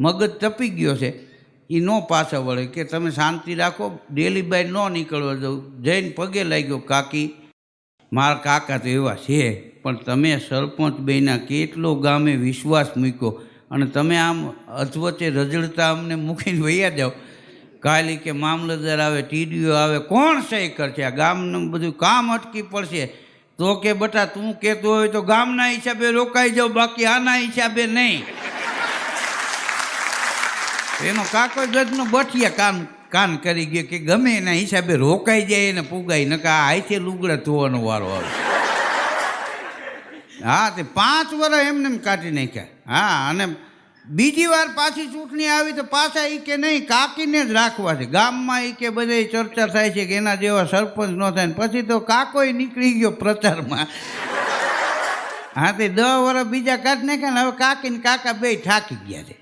મગજ તપી ગયો છે એ નો પાછા વળે કે તમે શાંતિ રાખો, ડેલી બાય ન નીકળવા દઉં જઈને પગે લાગ્યો, કાકી, મારા કાકા તો એવા છે, પણ તમે સરપંચ બેના કેટલો ગામે વિશ્વાસ મૂક્યો અને તમે આમ અધવચ્ચે રજડતા અમને મૂકીને વૈયા જાઓ. કાલી કે, મામલતદાર આવે, ટીડીઓ આવે, કોણ સહી કરશે આ ગામનું બધું કામ અટકી પડશે. તો કે, બટા, તું કહેતો હોય તો ગામના હિસાબે રોકાઈ જાઓ, બાકી આના હિસાબે નહીં. એનો કાકો ગજનો બઠિયા કામ, કાન કરી ગયો કે ગમે એના હિસાબે રોકાઈ જાય એને પુગાઈ નકા આઈથી લુગડા ધોવાનો વારો આવે. હા, તે પાંચ વર્ષ એમને એમ કાઢી નાખ્યા. હા, અને બીજી વાર પાછી ચૂંટણી આવી તો પાછા એ કે નહીં, કાકીને જ રાખવા છે. ગામમાં એ કે બધે ચર્ચા થાય છે કે એના જેવા સરપંચ ન થાય પછી તો કાકોય નીકળી ગયો પ્રચારમાં. હા, તે દસ વર્ષ બીજા કાઢી નાખ્યા ને હવે કાકી ને કાકા બે થાકી ગયા છે.